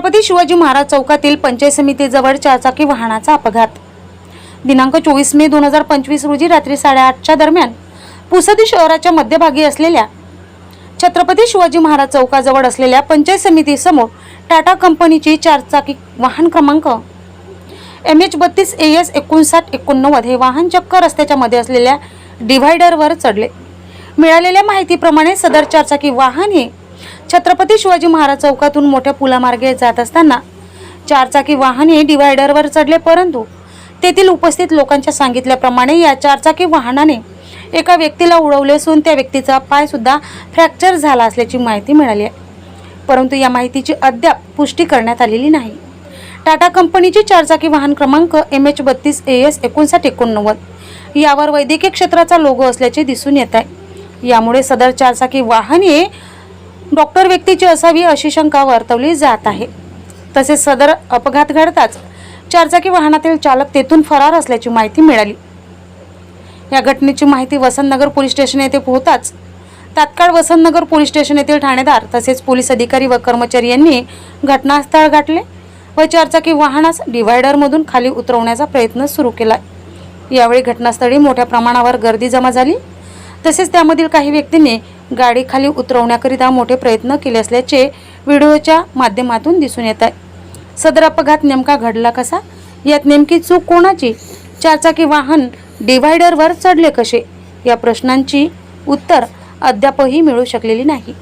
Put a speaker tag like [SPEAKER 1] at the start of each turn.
[SPEAKER 1] छत्रपती शिवाजी महाराज चौकातील पंचायत समितीजवळ चारचाकी वाहनाचा अपघात. दिनांक चोवीस मे दोन हजार पंचवीस रोजी रात्री साडेआठच्या दरम्यान पुसदी शहराच्या मध्यभागी असलेल्या छत्रपती शिवाजी महाराज चौकाजवळ असलेल्या पंचायत समितीसमोर टाटा कंपनीची चारचाकी वाहन क्रमांक एम एच बत्तीस ए एस एकोणसाठ एकोणनव्वद हे वाहन चक्क रस्त्याच्या मध्ये असलेल्या डिव्हायडरवर चढले. मिळालेल्या माहितीप्रमाणे सदर चारचाकी वाहन हे छत्रपती शिवाजी महाराज चौकातून मोठ्या पुलामार्गे जात असताना चारचाकी वाहने डिव्हायडरवर चढले परंतु तेथील उपस्थित लोकांच्या सांगितल्याप्रमाणे या चारचाकी वाहनाने एका व्यक्तीला उडवले असून त्या व्यक्तीचा पायसुद्धा फ्रॅक्चर झाला असल्याची माहिती मिळाली आहे. परंतु या माहितीची अद्याप पुष्टी करण्यात आलेली नाही. टाटा कंपनीची चारचाकी वाहन क्रमांक एम एच बत्तीस ए एस एकोणसाठ एकोणनव्वद यावर वैद्यकीय क्षेत्राचा लोगो असल्याचे दिसून येत आहे. यामुळे सदर चारचाकी वाहने डॉक्टर व्यक्तीची असावी अशी शंका वर्तवली जात आहे. तसेच सदर अपघात घडताच चारचाकी वाहनातील चालक तेथून फरार असल्याची माहिती मिळाली. या घटनेची माहिती वसंतनगर पोलीस स्टेशन येथे पोहोताच तात्काळ वसंतनगर पोलीस स्टेशन येथील ठाणेदार तसेच पोलीस अधिकारी व कर्मचारी यांनी घटनास्थळ गाठले व चारचाकी वाहनास डिव्हायडरमधून खाली उतरवण्याचा प्रयत्न सुरू केला. यावेळी घटनास्थळी मोठ्या प्रमाणावर गर्दी जमा झाली. तसेच त्यामधील काही व्यक्तींनी गाडी खाली उतरवण्याकरिता मोठे प्रयत्न केले असल्याचे व्हिडिओच्या माध्यमातून दिसून येत आहे. सदर अपघात नेमका घडला कसा? यात नेमकी चूक कोणाची? चारचाकी वाहन डिव्हायडरवर चढले कसे? या प्रश्नांची उत्तर अद्यापही मिळू शकलेली नाही.